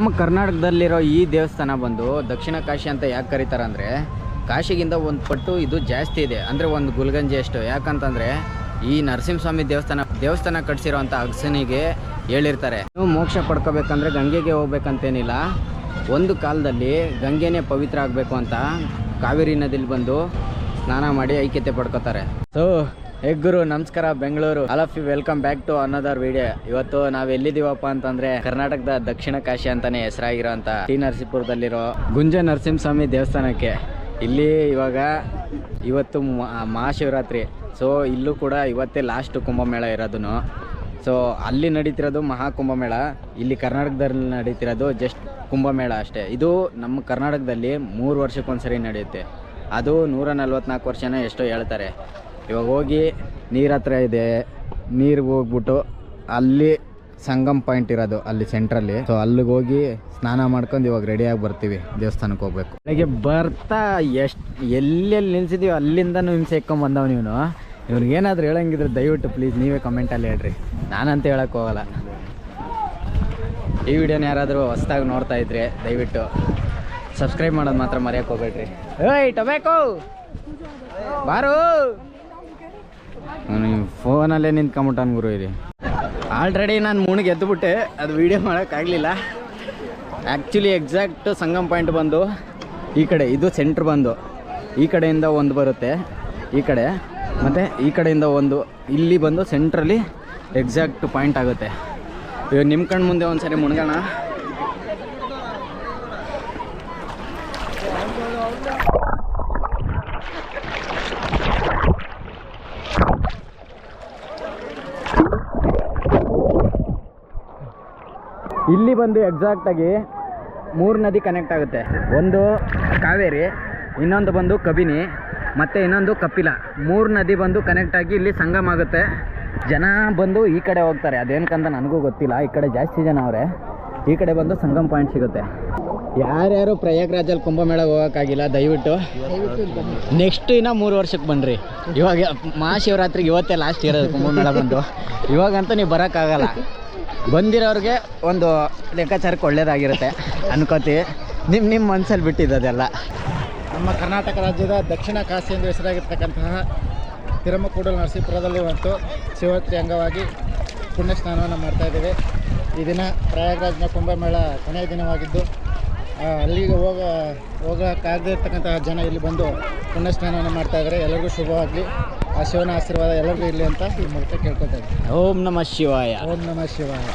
ನಮ್ಮ ಕರ್ನಾಟಕದಲ್ಲಿರೋ ಈ ದೇವಸ್ಥಾನ ಬಂದು ದಕ್ಷಿಣ ಕಾಶಿ ಅಂತ ಯಾಕೆ ಕರೀತಾರೆ ಅಂದರೆ ಕಾಶಿಗಿಂತ ಒಂದು ಪಟ್ಟು ಇದು ಜಾಸ್ತಿ ಇದೆ. ಅಂದರೆ ಒಂದು ಗುಲ್ಗಂಜಿ ಅಷ್ಟು. ಯಾಕಂತಂದರೆ, ಈ ನರಸಿಂಹಸ್ವಾಮಿ ದೇವಸ್ಥಾನ ದೇವಸ್ಥಾನ ಕಟ್ಸಿರೋಂಥ ಅಗಸನಿಗೆ ಹೇಳಿರ್ತಾರೆ. ನೀವು ಮೋಕ್ಷ ಪಡ್ಕೋಬೇಕಂದ್ರೆ ಗಂಗೆಗೆ ಹೋಗ್ಬೇಕಂತೇನಿಲ್ಲ. ಒಂದು ಕಾಲದಲ್ಲಿ ಗಂಗೆನೇ ಪವಿತ್ರ ಆಗಬೇಕು ಅಂತ ಕಾವೇರಿ ನದಿಲಿ ಬಂದು ಸ್ನಾನ ಮಾಡಿ ಐಕ್ಯತೆ ಪಡ್ಕೋತಾರೆ. ಸೊ ಹೆಗ್ಗುರು ನಮಸ್ಕಾರ Bengaluru all you welcome back to another video ಇವತ್ತು ನಾವ್ ಎಲ್ಲಿದೀವಪ್ಪ ಅಂತಂದ್ರೆ ಕರ್ನಾಟಕದ ದಕ್ಷಿಣ ಕಾಶಿ ಅಂತಾನೆ ಹೆಸರಾಗಿರೋ ಅಂತ ಟಿ ನರಸೀಪುರದಲ್ಲಿರೋ ಗುಂಜ ನರಸಿಂಹಸ್ವಾಮಿ ದೇವಸ್ಥಾನಕ್ಕೆ. ಇಲ್ಲಿ ಇವಾಗ ಇವತ್ತು ಮಹಾಶಿವರಾತ್ರಿ. ಸೊ ಇಲ್ಲೂ ಕೂಡ ಇವತ್ತೇ ಲಾಸ್ಟ್ ಕುಂಭಮೇಳ ಇರೋದನ್ನು ಸೊ ಅಲ್ಲಿ ನಡೀತಿರೋದು ಮಹಾಕುಂಭಮೇಳ ಇಲ್ಲಿ ಕರ್ನಾಟಕದಲ್ಲಿ ನಡೀತಿರೋದು ಜಸ್ಟ್ ಕುಂಭಮೇಳ ಅಷ್ಟೇ. ಇದು ನಮ್ಮ ಕರ್ನಾಟಕದಲ್ಲಿ ಮೂರು ವರ್ಷಕ್ಕೊಂದ್ಸರಿ ನಡೆಯುತ್ತೆ. ಅದು ನೂರ ನಲ್ವತ್ನಾಲ್ಕು ವರ್ಷನೇ ಎಷ್ಟೋ ಹೇಳ್ತಾರೆ. ಇವಾಗ ಹೋಗಿ ನೀರು ಹತ್ರ ಇದೆ ನೀರಿಗೆ ಹೋಗ್ಬಿಟ್ಟು ಅಲ್ಲಿ ಸಂಗಮ್ ಪಾಯಿಂಟ್ ಇರೋದು, ಅಲ್ಲಿ ಸೆಂಟ್ರಲ್ಲಿ ಸೊ ಅಲ್ಲಿಗೆ ಹೋಗಿ ಸ್ನಾನ ಮಾಡ್ಕೊಂಡು ಇವಾಗ ರೆಡಿಯಾಗಿ ಬರ್ತೀವಿ ದೇವಸ್ಥಾನಕ್ಕೆ ಹೋಗ್ಬೇಕು. ಬೆಳಗ್ಗೆ ಬರ್ತಾ ಎಷ್ಟು, ಎಲ್ಲೆಲ್ಲಿ ನಿಲ್ಸಿದೀವಿ ಅಲ್ಲಿಂದನೂ ಹಿಂಸೆ ಇಕ್ಕೊಂಬಂದವ ಬಂದವ ನೀನು ಇವ್ರಿಗೆ ಏನಾದರೂ ಹೇಳಂಗಿದ್ರೆ ದಯವಿಟ್ಟು ಪ್ಲೀಸ್ ನೀವೇ ಕಮೆಂಟಲ್ಲಿ ಹೇಳ್ರಿ. ನಾನಂತ ಹೇಳಕ್ಕೆ ಹೋಗಲ್ಲ. ಈ ವಿಡಿಯೋನ ಯಾರಾದರೂ ಹೊಸ್ದಾಗಿ ನೋಡ್ತಾ ಇದ್ರೆ ದಯವಿಟ್ಟು ಸಬ್ಸ್ಕ್ರೈಬ್ ಮಾಡೋದು ಮಾತ್ರ ಮರೆಯೋಕೆ ಹೋಗ್ಬೇಡ್ರಿ. ಏಯ್ ಟೊಬ್ಯಾಕೋ ಬಾರು! ಫೋನಲ್ಲೇ ನಿಂತ್ಕೊಂಬಿಟ್ಟಾನ ಗುರು ಇರಿ ಆಲ್ರೆಡಿ ನಾನು ಮುಣಿಗೆ ಎದ್ದುಬಿಟ್ಟೆ ಅದು ವೀಡಿಯೋ ಮಾಡೋಕ್ಕಾಗಲಿಲ್ಲ. ಆ್ಯಕ್ಚುಲಿ ಎಕ್ಸಾಕ್ಟ್ ಸಂಗಮ್ ಪಾಯಿಂಟ್ ಬಂದು ಈ ಕಡೆ, ಇದು ಸೆಂಟ್ರ್ ಬಂದು. ಈ ಕಡೆಯಿಂದ ಒಂದು ಬರುತ್ತೆ. ಈ ಕಡೆ, ಮತ್ತು ಈ ಕಡೆಯಿಂದ ಒಂದು. ಇಲ್ಲಿ ಬಂದು ಸೆಂಟ್ರಲ್ಲಿ ಎಕ್ಸಾಕ್ಟ್ ಪಾಯಿಂಟ್ ಆಗುತ್ತೆ. ಇವಾಗ ನಿಮ್ಮ ಕಣ್ಣು ಮುಂದೆ ಒಂದು ಸರಿ ಮುಣ್ಗೋಣ. ಇಲ್ಲಿ ಬಂದು ಎಕ್ಸಾಕ್ಟಾಗಿ ಮೂರು ನದಿ ಕನೆಕ್ಟ್ ಆಗುತ್ತೆ. ಒಂದು ಕಾವೇರಿ, ಇನ್ನೊಂದು ಬಂದು ಕಬಿನಿ, ಮತ್ತು ಇನ್ನೊಂದು ಕಪಿಲ. ಮೂರು ನದಿ ಬಂದು ಕನೆಕ್ಟ್ ಆಗಿ ಇಲ್ಲಿ ಸಂಗಮ ಆಗುತ್ತೆ. ಜನ ಬಂದು ಈ ಕಡೆ ಹೋಗ್ತಾರೆ. ಅದೇನಕ್ಕಂತ ನನಗೂ ಗೊತ್ತಿಲ್ಲ. ಈ ಕಡೆ ಜಾಸ್ತಿ ಜನ ಅವರೇ. ಈ ಕಡೆ ಬಂದು ಸಂಗಮ್ ಪಾಯಿಂಟ್ ಸಿಗುತ್ತೆ. ಯಾರ್ಯಾರು ಪ್ರಯಾಗ್ರಾಜಲ್ಲಿ ಕುಂಭಮೇಳಗೆ ಹೋಗೋಕ್ಕಾಗಿಲ್ಲ, ದಯವಿಟ್ಟು. ನೆಕ್ಸ್ಟ್ ಇನ್ನ ಮೂರು ವರ್ಷಕ್ಕೆ ಬನ್ನಿರಿ ಇವಾಗ ಮಹಾಶಿವರಾತ್ರಿಗೆ ಇವತ್ತೇ ಲಾಸ್ಟ್ ಇರೋದು ಕುಂಭಮೇಳ ಬಂದು. ಇವಾಗಂತೂ ನೀವು ಬರೋಕ್ಕಾಗಲ್ಲ. ಬಂದಿರೋರಿಗೆ ಒಂದು ಲೆಕ್ಕಾಚಾರಕ್ಕೆ ಒಳ್ಳೇದಾಗಿರುತ್ತೆ ಅನ್ಕೋತೀವಿ. ನಿಮ್ಮ ನಿಮ್ಮ ಮನಸ್ಸಲ್ಲಿ ಬಿಟ್ಟಿದ್ದು ಅದೆಲ್ಲ. ನಮ್ಮ ಕರ್ನಾಟಕ ರಾಜ್ಯದ ದಕ್ಷಿಣ ಕಾಶಿ ಎಂದು ಹೆಸರಾಗಿರ್ತಕ್ಕಂತಹ ತಿರುಮಕೂಡಲು ನರಸೀಪುರದಲ್ಲಿ ಮತ್ತು ಶಿವರಾತ್ರಿ ಅಂಗವಾಗಿ ಪುಣ್ಯ ಸ್ನಾನವನ್ನು ಮಾಡ್ತಾ ಇದ್ದೇವೆ. ಈ ದಿನ ಪ್ರಯಾಗ್ರಾಜ್ನ ಕುಂಭಮೇಳ ಕೊನೆಯ ದಿನವಾಗಿದ್ದು ಅಲ್ಲಿಗೆ ಹೋಗ ಹೋಗೋಕ್ಕಾಗದೇ ಇರ್ತಕ್ಕಂತಹ ಜನ ಇಲ್ಲಿ ಬಂದು ಪುಣ್ಯ ಸ್ನಾನವನ್ನು ಮಾಡ್ತಾಯಿದ್ದಾರೆ ಎಲ್ಲರಿಗೂ ಶುಭವಾಗಲಿ. ಆ ಶಿವನ ಆಶೀರ್ವಾದ ಎಲ್ಲರಿಗೂ ಇರಲಿ ಅಂತ ಈ ಮೂಲಕ ಕೇಳ್ಕೊತಾ ಇದ್ದೀನಿ. ಓಂ ನಮಃ ಶಿವಾಯ. ಓಂ ನಮಃ ಶಿವಾಯ.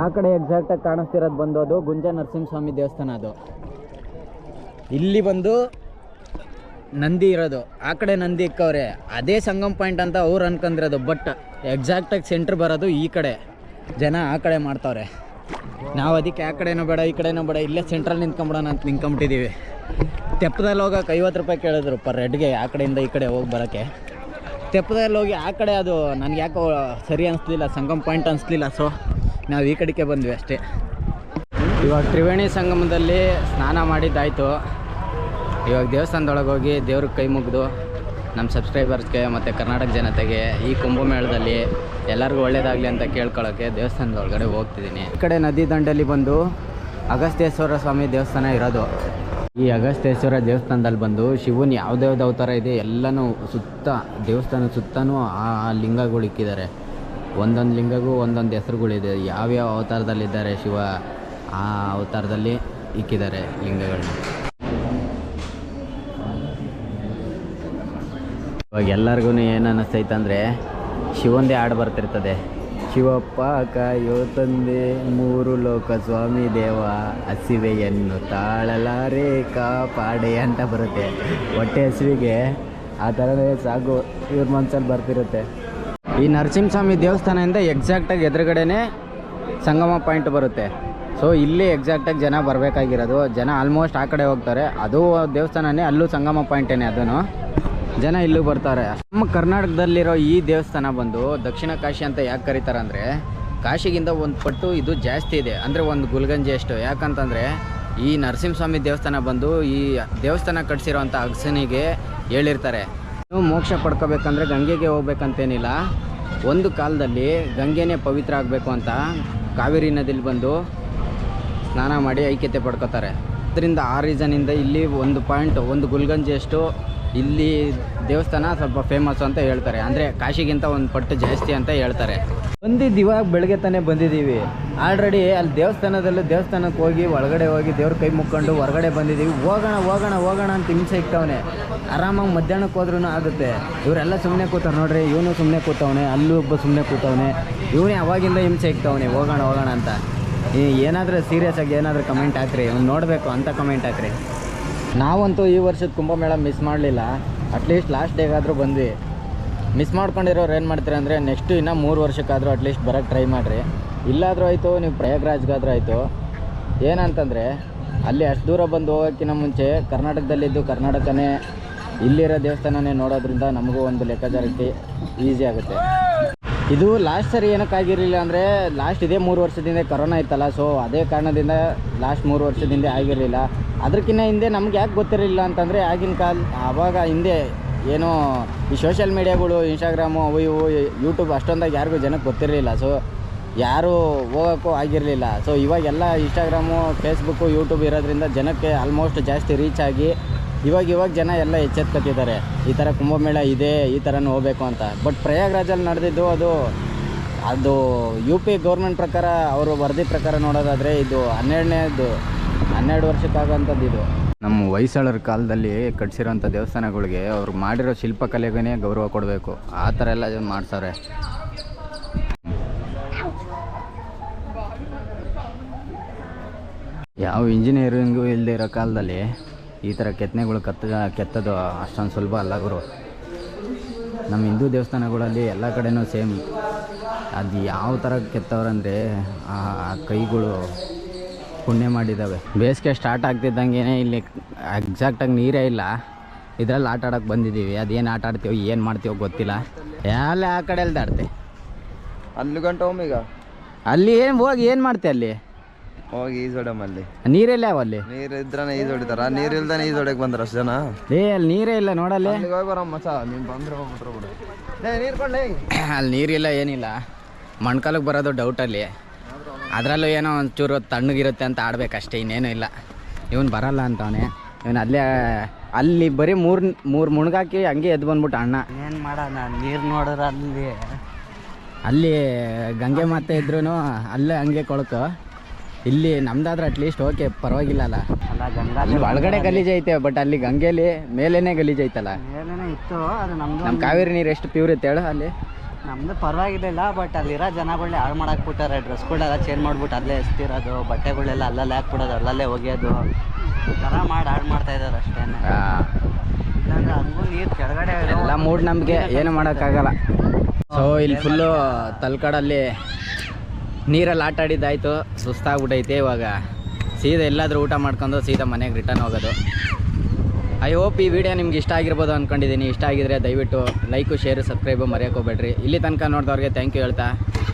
ಆ ಕಡೆ ಎಕ್ಸಾಕ್ಟಾಗಿ ಕಾಣಿಸ್ತಿರೋದು ಬಂದು ಅದು ಗುಂಜ ನರಸಿಂಹಸ್ವಾಮಿ ದೇವಸ್ಥಾನ ಅದು. ಇಲ್ಲಿ ಬಂದು ನಂದಿ ಇರೋದು. ಆ ಕಡೆ ನಂದಿ ಇಕ್ಕವ್ರೆ ಅದೇ ಸಂಗಮ್ ಪಾಯಿಂಟ್ ಅಂತ ಅವ್ರು ಅನ್ಕೊಂಡಿರೋದು ಬಟ್ ಎಕ್ಸಾಕ್ಟಾಗಿ ಸೆಂಟ್ರ್ ಬರೋದು ಈ ಕಡೆ. ಜನ ಆ ಕಡೆ ಮಾಡ್ತಾವ್ರೆ. ನಾವು ಅದಕ್ಕೆ ಆ ಕಡೆನೂ ಬೇಡ ಈ ಕಡೆನೂ ಬೇಡ ಇಲ್ಲೇ ಸೆಂಟ್ರಲ್ಲಿ ನಿಂತ್ಕೊಂಬಿಡೋಣ ಅಂತ ನಿಂತ್ಕೊಂಬಿಟ್ಟಿದ್ದೀವಿ ತೆಪ್ಪದಲ್ಲಿ ಹೋಗೋಕೆ ಐವತ್ತು ರೂಪಾಯಿ ಕೇಳಿದ್ರು ಪರ್ ರೆಡ್ಗೆ ಆ ಕಡೆಯಿಂದ ಈ ಕಡೆ ಹೋಗಿ ಬರೋಕ್ಕೆ. ತೆಪ್ಪದಲ್ಲಿ ಹೋಗಿ ಆ ಕಡೆ ಅದು ನನಗೆ ಯಾಕೋ ಸರಿ ಅನಿಸ್ಲಿಲ್ಲ, ಸಂಗಮ್ ಪಾಯಿಂಟ್ ಅನಿಸ್ಲಿಲ್ಲ ಸೊ ನಾವು ಈ ಕಡೆಗೆ ಬಂದ್ವಿ ಅಷ್ಟೇ. ಇವಾಗ ತ್ರಿವೇಣಿ ಸಂಗಮದಲ್ಲಿ ಸ್ನಾನ ಮಾಡಿದ್ದಾಯಿತು. ಇವಾಗ ದೇವಸ್ಥಾನದೊಳಗೆ ಹೋಗಿ ದೇವ್ರಿಗೆ ಕೈ ಮುಗಿದು ನಮ್ಮ ಸಬ್ಸ್ಕ್ರೈಬರ್ಸ್ಗೆ ಮತ್ತು ಕರ್ನಾಟಕ ಜನತೆಗೆ ಈ ಕುಂಭಮೇಳದಲ್ಲಿ ಎಲ್ಲರಿಗೂ ಒಳ್ಳೇದಾಗಲಿ ಅಂತ ಕೇಳ್ಕೊಳ್ಳೋಕ್ಕೆ ದೇವಸ್ಥಾನದ ಒಳಗಡೆ ಹೋಗ್ತಿದ್ದೀನಿ. ಈ ಕಡೆ ನದಿ ದಂಡಲ್ಲಿ ಬಂದು ಅಗಸ್ತ್ಯೇಶ್ವರ ಸ್ವಾಮಿ ದೇವಸ್ಥಾನ ಇರೋದು. ಈ ಅಗಸ್ತೇಶ್ವರ ದೇವಸ್ಥಾನದಲ್ಲಿ ಬಂದು ಶಿವನ್ ಯಾವ್ದ್ಯಾವ್ದು ಅವತಾರ ಇದೆ, ಎಲ್ಲನೂ ಸುತ್ತ, ದೇವಸ್ಥಾನ ಸುತ್ತನೂ ಆ ಆ ಲಿಂಗಗಳು ಇಕ್ಕಿದ್ದಾರೆ. ಒಂದೊಂದು ಲಿಂಗಗೂ ಒಂದೊಂದು ಹೆಸರುಗಳಿದೆ. ಯಾವ್ಯಾವ ಅವತಾರದಲ್ಲಿದ್ದಾರೆ ಶಿವ ಆ ಅವತಾರದಲ್ಲಿ ಇಕ್ಕಿದ್ದಾರೆ ಲಿಂಗಗಳನ್ನ. ಇವಾಗ ಎಲ್ಲರಿಗೂ ಏನು ಅನ್ನಿಸ್ತೈತೆ ಅಂದರೆ ಶಿವಂದೇ ಹಾಡು ಬರ್ತಿರ್ತದೆ. ಶಿವಪ್ಪ ಕಾಯೋ ತಂದೆ, ಮೂರು ಲೋಕ ಸ್ವಾಮಿ ದೇವ, ಹಸಿವೆಯನ್ನು ತಾಳಲಾರೆ ಕಾಪಾಡೆ ಅಂತ ಬರುತ್ತೆ. ಹೊಟ್ಟೆ ಹಸಿವಿಗೆ ಆ ಥರನೇ ಸಾಗು ಇವ್ರ ಮನ್ಸಲ್ಲಿ ಬರ್ತಿರುತ್ತೆ. ಈ ನರಸಿಂಹಸ್ವಾಮಿ ದೇವಸ್ಥಾನದಿಂದ ಎಕ್ಸಾಕ್ಟಾಗಿ ಎದುರುಗಡೆನೇ ಸಂಗಮ ಪಾಯಿಂಟ್ ಬರುತ್ತೆ. ಸೊ ಇಲ್ಲಿ ಎಕ್ಸಾಕ್ಟಾಗಿ ಜನ ಬರಬೇಕಾಗಿರೋದು. ಜನ ಆಲ್ಮೋಸ್ಟ್ ಆ ಕಡೆ ಹೋಗ್ತಾರೆ. ಅದು ದೇವಸ್ಥಾನನೇ, ಅಲ್ಲೂ ಸಂಗಮ ಪಾಯಿಂಟೇನೆ ಅದನ್ನು ಜನ ಇಲ್ಲೂ ಬರ್ತಾರೆ. ನಮ್ಮ ಕರ್ನಾಟಕದಲ್ಲಿರೋ ಈ ದೇವಸ್ಥಾನ ಬಂದು ದಕ್ಷಿಣ ಕಾಶಿ ಅಂತ ಯಾಕೆ ಕರೀತಾರೆ ಅಂದರೆ ಕಾಶಿಗಿಂತ ಒಂದು ಪಟ್ಟು ಇದು ಜಾಸ್ತಿ ಇದೆ. ಅಂದರೆ ಒಂದು ಗುಲ್ಗಂಜಿ ಅಷ್ಟು. ಯಾಕಂತಂದರೆ, ಈ ನರಸಿಂಹಸ್ವಾಮಿ ದೇವಸ್ಥಾನ ಬಂದು ಈ ದೇವಸ್ಥಾನ ಕಟ್ಸಿರೋವಂಥ ಅಗಸನಿಗೆ ಹೇಳಿರ್ತಾರೆ. ನೀವು ಮೋಕ್ಷ ಪಡ್ಕೋಬೇಕಂದ್ರೆ ಗಂಗೆಗೆ ಹೋಗ್ಬೇಕಂತೇನಿಲ್ಲ. ಒಂದು ಕಾಲದಲ್ಲಿ ಗಂಗೆನೇ ಪವಿತ್ರ ಆಗಬೇಕು ಅಂತ ಕಾವೇರಿ ನದಿಲಿ ಬಂದು ಸ್ನಾನ ಮಾಡಿ ಐಕ್ಯತೆ ಪಡ್ಕೋತಾರೆ. ಅದರಿಂದ ಆ ರೀಸನಿಂದ ಇಲ್ಲಿ ಒಂದು ಪಾಯಿಂಟ್ ಒಂದು ಗುಲ್ಗಂಜಿಯಷ್ಟು ಇಲ್ಲಿ ದೇವಸ್ಥಾನ ಸ್ವಲ್ಪ ಫೇಮಸ್ ಅಂತ ಹೇಳ್ತಾರೆ. ಅಂದರೆ ಕಾಶಿಗಿಂತ ಒಂದು ಪಟ್ಟು ಜಾಸ್ತಿ ಅಂತ ಹೇಳ್ತಾರೆ. ಬಂದಿದ್ದು ಬೆಳಗ್ಗೆ ತಾನೇ ಬಂದಿದ್ದೀವಿ. ಆಲ್ರೆಡಿ ಅಲ್ಲಿ ದೇವಸ್ಥಾನದಲ್ಲಿ ದೇವಸ್ಥಾನಕ್ಕೆ ಹೋಗಿ, ಒಳಗಡೆ ಹೋಗಿ ದೇವ್ರ ಕೈ ಮುಕ್ಕೊಂಡು ಹೊರಗಡೆ ಬಂದಿದ್ದೀವಿ. ಹೋಗೋಣ ಹೋಗೋಣ ಹೋಗೋಣ ಅಂತ ಹಿಂಸೆ ಇಕ್ತವನೆ ಆರಾಮಾಗಿ ಮಧ್ಯಾಹ್ನಕ್ಕೆ ಹೋದ್ರೂ ಆಗುತ್ತೆ. ಇವರೆಲ್ಲ ಸುಮ್ಮನೆ ಕೂತಾರೆ ನೋಡ್ರಿ, ಇವನು ಸುಮ್ಮನೆ ಕೂತವನೆ, ಅಲ್ಲೂ ಒಬ್ಬ ಸುಮ್ಮನೆ ಕೂತವನೆ. ಇವನೇ ಅವಾಗಿಂದ ಹಿಂಸೆ ಇಕ್ತವನೆ ಹೋಗೋಣ ಹೋಗೋಣ ಅಂತ. ಏನಾದರೂ ಸೀರಿಯಸ್ ಆಗಿ ಏನಾದರೂ ಕಮೆಂಟ್ ಹಾಕ್ರಿ ಇವ್ನು ನೋಡಬೇಕು ಅಂತ ಕಮೆಂಟ್ ಹಾಕ್ರಿ. ನಾವಂತೂ ಈ ವರ್ಷದ ಕುಂಭಮೇಳ ಮಿಸ್ ಮಾಡಲಿಲ್ಲ. ಅಟ್ಲೀಸ್ಟ್ ಲಾಸ್ಟ್ ಡೇಗಾದರೂ ಬಂದ್ವಿ. ಮಿಸ್ ಮಾಡ್ಕೊಂಡಿರೋರು ಏನು ಮಾಡ್ತೀರಿ ಅಂದರೆ ನೆಕ್ಸ್ಟ್ ಇನ್ನೂ ಮೂರು ವರ್ಷಕ್ಕಾದರೂ ಅಟ್ಲೀಸ್ಟ್ ಬರೋಕ್ಕೆ ಟ್ರೈ ಮಾಡಿರಿ. ಇಲ್ಲಾದರೂ ಆಯಿತು, ನೀವು ಪ್ರಯಾಗ್ರಾಜ್ಗಾದ್ರೂ ಆಯಿತು. ಏನಂತಂದರೆ, ಅಲ್ಲಿ ಅಷ್ಟು ದೂರ ಬಂದು ಹೋಗೋಕ್ಕಿಂತ ಮುಂಚೆ ಕರ್ನಾಟಕದಲ್ಲಿದ್ದು ಕರ್ನಾಟಕನೇ, ಇಲ್ಲಿರೋ ದೇವಸ್ಥಾನನೇ ನೋಡೋದ್ರಿಂದ ನಮಗೂ ಒಂದು ಲೆಕ್ಕಾಚಾರಕ್ಕೆ ಈಸಿ ಆಗುತ್ತೆ. ಇದು ಲಾಸ್ಟ್ ಸರಿ ಏನಕ್ಕಾಗಿರಲಿಲ್ಲ ಅಂದರೆ ಲಾಸ್ಟ್ ಇದೇ ಮೂರು ವರ್ಷದಿಂದ ಕರೋನಾ ಇತ್ತಲ್ಲ ಸೊ ಅದೇ ಕಾರಣದಿಂದ ಲಾಸ್ಟ್ ಮೂರು ವರ್ಷದಿಂದ ಆಗಿರಲಿಲ್ಲ. ಅದಕ್ಕಿಂತ ಹಿಂದೆ ನಮ್ಗೆ ಯಾಕೆ ಗೊತ್ತಿರಲಿಲ್ಲ ಅಂತಂದರೆ ಆಗಿನ ಕಾಲ, ಆವಾಗ ಹಿಂದೆ ಏನು ಈ ಸೋಷಿಯಲ್ ಮೀಡಿಯಾಗಳು ಇನ್ಸ್ಟಾಗ್ರಾಮು ಅವು ಇವು ಯೂಟ್ಯೂಬ್ ಅಷ್ಟೊಂದಾಗಿ ಯಾರಿಗೂ ಜನಕ್ಕೆ ಗೊತ್ತಿರಲಿಲ್ಲ. ಸೊ ಯಾರೂ ಹೋಗೋಕ್ಕೂ ಆಗಿರಲಿಲ್ಲ. ಸೊ ಇವಾಗೆಲ್ಲ ಇನ್ಸ್ಟಾಗ್ರಾಮು ಫೇಸ್ಬುಕ್ಕು ಯೂಟ್ಯೂಬ್ ಇರೋದ್ರಿಂದ ಜನಕ್ಕೆ ಆಲ್ಮೋಸ್ಟ್ ಜಾಸ್ತಿ ರೀಚ್ ಆಗಿ ಇವಾಗ ಇವಾಗ ಜನ ಎಲ್ಲ ಎಚ್ಚೆತ್ಕೊತಿದ್ದಾರೆ. ಈ ಥರ ಕುಂಭಮೇಳ ಇದೆ, ಈ ಥರನೂ ಹೋಗಬೇಕು ಅಂತ. ಬಟ್ ಪ್ರಯಾಗ್ರಾಜಲ್ಲಿ ನಡೆದಿದ್ದು ಅದು ಅದು ಯು ಪಿ ಗೌರ್ಮೆಂಟ್ ಪ್ರಕಾರ, ಅವರು ವರದಿ ಪ್ರಕಾರ ನೋಡೋದಾದರೆ ಇದು ಹನ್ನೆರಡನೇದು, ಹನ್ನೆರಡು ವರ್ಷಕ್ಕಾಗೋಂಥದ್ದು ಇದು. ನಮ್ಮ ಹೊಯ್ಸಳರ ಕಾಲದಲ್ಲಿ ಕಟ್ಸಿರೋಂಥ ದೇವಸ್ಥಾನಗಳಿಗೆ ಅವ್ರು ಮಾಡಿರೋ ಶಿಲ್ಪಕಲೆಗೇ ಗೌರವ ಕೊಡಬೇಕು. ಆ ಥರ ಎಲ್ಲ ಮಾಡ್ತಾರೆ ಯಾವ ಇಂಜಿನಿಯರಿಂಗು ಇಲ್ಲದೆ ಇರೋ ಕಾಲದಲ್ಲಿ ಈ ಥರ ಕೆತ್ತನೆಗಳು ಕತ್ತ ಕೆತ್ತೋದು ಅಷ್ಟೊಂದು ಸುಲಭ ಅಲ್ಲ ಗುರು. ನಮ್ಮ ಹಿಂದೂ ದೇವಸ್ಥಾನಗಳಲ್ಲಿ ಎಲ್ಲ ಕಡೆನೂ ಸೇಮ್. ಅದು ಯಾವ ಥರ ಕೆತ್ತವ್ರಂದರೆ ಆ ಕೈಗಳು ಪುಣ್ಯ ಮಾಡಿದ್ದಾವೆ. ಬೇಸಿಗೆ ಸ್ಟಾರ್ಟ್ ಆಗ್ತಿದ್ದಂಗೆ ಇಲ್ಲಿ ಎಕ್ಸಾಕ್ಟಾಗಿ ನೀರೇ ಇಲ್ಲ. ಇದರಲ್ಲಿ ಆಟ ಆಡೋಕ್ಕೆ ಬಂದಿದ್ದೀವಿ. ಅದೇನು ಆಟ ಆಡ್ತೀವೋ ಏನು ಮಾಡ್ತೀವೋ ಗೊತ್ತಿಲ್ಲ. ಎಲ್ಲ ಆ ಕಡೆ ಅಲ್ಲಿ ದಾಡ್ತೆ ಅಲ್ಲಿ ಗಂಟೆ ಈಗ? ಅಲ್ಲಿ ಏನು ಹೋಗಿ ಏನು ಮಾಡ್ತೆ ಅಲ್ಲಿ? ಹೋಗಿ ಈಜೊಡಮ್ ಅಲ್ಲಿ. ನೀರೆಲ್ಲ ಯಾವ ಅಲ್ಲಿ? ನೀರ್ ಇದ್ರನೆ ಈಜ್ ಹೊಡಿತಾರ. ನೀರ್ ಇಲ್ದಾನೆ ಈಜ್ ಹೊಡಕ್ ಬಂದ್ರ ಅಷ್ಟು ಜನ. ಏ ಅಲ್ಲಿ ನೀರೇ ಇಲ್ಲ ನೋಡಲ್ಲಿ. ಅಲ್ಲಿಗೆ ಹೋಗಿ ಬರೋ ಮಚ. ನೀನ್ ಬಂದ್ರೆ ಹೋಗ್ಬಿಟ್ರು ಬಿಡು. ನೀರ್ ಅಲ್ಲಿ ನೀರಿಲ್ಲ ಏನಿಲ್ಲ. ಮಣ್ಕಾಲಕ್ಕೆ ಬರೋದು ಅಲ್ಲಿ. ಅದರಲ್ಲೂ ಏನೋ ಒಂಚೂರು ತಣ್ಣಗಿರುತ್ತೆ ಅಂತ ಆಡ್ಬೇಕಷ್ಟೇ ಇನ್ನೇನು ಇಲ್ಲ. ಇವನು ಬರಲ್ಲ ಅಂತವನೆ. ಇವನು ಅಲ್ಲೇ ಅಲ್ಲಿ ಬರೀ ಮೂರು ಮೂರು ಮುಣಗಾಕಿ ಹಂಗೆ ಎದ್ದು ಬಂದ್ಬಿಟ್ಟು ಅಣ್ಣ. ಏನು ಮಾಡೋಣ ನೀರು ನೋಡಿದ್ರೆ ಅಲ್ಲಿ. ಅಲ್ಲಿ ಗಂಗೆ ಮಾತೆ ಇದ್ರೂ ಅಲ್ಲೇ ಹಂಗೆ ಕೊಳಕು. ಇಲ್ಲಿ ನಮ್ದಾದ್ರೆ ಅಟ್ಲೀಸ್ಟ್ ಓಕೆ ಪರವಾಗಿಲ್ಲ ಅಲ್ಲ. ಅಲ್ಲಿ ಒಳಗಡೆ ಗಲೀಜ್ ಐತೆ ಬಟ್ ಅಲ್ಲಿ ಗಂಗೆಲಿ ಮೇಲೇನೆ ಗಲೀಜ್ ಐತಲ್ಲ. ಮೇಲೇನೆ ಇತ್ತು ಅದು ನಮ್ದು ನಮ್ಮ ಕಾವೇರಿ ನೀರು ಎಷ್ಟು ಪ್ಯೂರ್ ಇತ್ತು ಹೇಳು ಅಲ್ಲಿ. ನಮ್ದು ಪರವಾಗಿರ್ಲಿಲ್ಲ ಬಟ್ ಅಲ್ಲಿರೋ ಜನಗಳನ್ನ ಹಾಳು ಮಾಡಕ್ ಬಿಟ್ಟಾರೆ ಡ್ರೆಸ್ಗಳೆಲ್ಲ ಚೇಂಜ್ ಮಾಡ್ಬಿಟ್ಟು ಅಲ್ಲೇ ಎಸ್ತಿರೋದು ಬಟ್ಟೆಗಳೆಲ್ಲ ಅಲ್ಲಲ್ಲೇ ಹಾಕ್ಬಿಡೋದು ಅಲ್ಲಲ್ಲೇ ಒಗೆಯೋದು. ಥರ ಮಾಡಿ ಹಾಳು ಮಾಡ್ತಾ ಇದ್ದಾರೆ ಅಷ್ಟೇ. ಹಂಗೂ ನೀರು ಕೆಳಗಡೆ ಎಲ್ಲ ಮೂಡ್ ನಮಗೆ ಏನು ಮಾಡೋಕ್ಕಾಗಲ್ಲ. ಸೊ ಇಲ್ಲಿ ಫುಲ್ಲು ತಲ್ಕಡಲ್ಲಿ ನೀರಲ್ಲಿ ಆಟ ಆಡಿದ್ದಾಯ್ತು ಸುಸ್ತಾಗ್ಬಿಟ್ಟೈತೆ ಇವಾಗ. ಸೀದಾ ಎಲ್ಲಾದರೂ ಊಟ ಮಾಡ್ಕೊಂಡು ಸೀದಾ ಮನೆಗೆ ರಿಟರ್ನ್ ಹೋಗೋದು. ಐ ಹೋಪ್ ಈ ವಿಡಿಯೋ ನಿಮ್ಗೆ ಇಷ್ಟ ಆಗಿರ್ಬೋದು ಅಂದ್ಕೊಂಡಿದ್ದೀನಿ ಇಷ್ಟ ಆಗಿದ್ರೆ ದಯವಿಟ್ಟು ಲೈಕು ಶೇರು ಸಬ್ಸ್ಕ್ರೈಬು ಮರೆಯೋಕೋಬೇಡ್ರಿ ಇಲ್ಲಿ ತನಕ ನೋಡಿದವ್ರಿಗೆ ಥ್ಯಾಂಕ್ ಯು ಹೇಳ್ತಾ.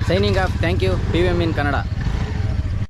Signing off thank you P V M in Kannada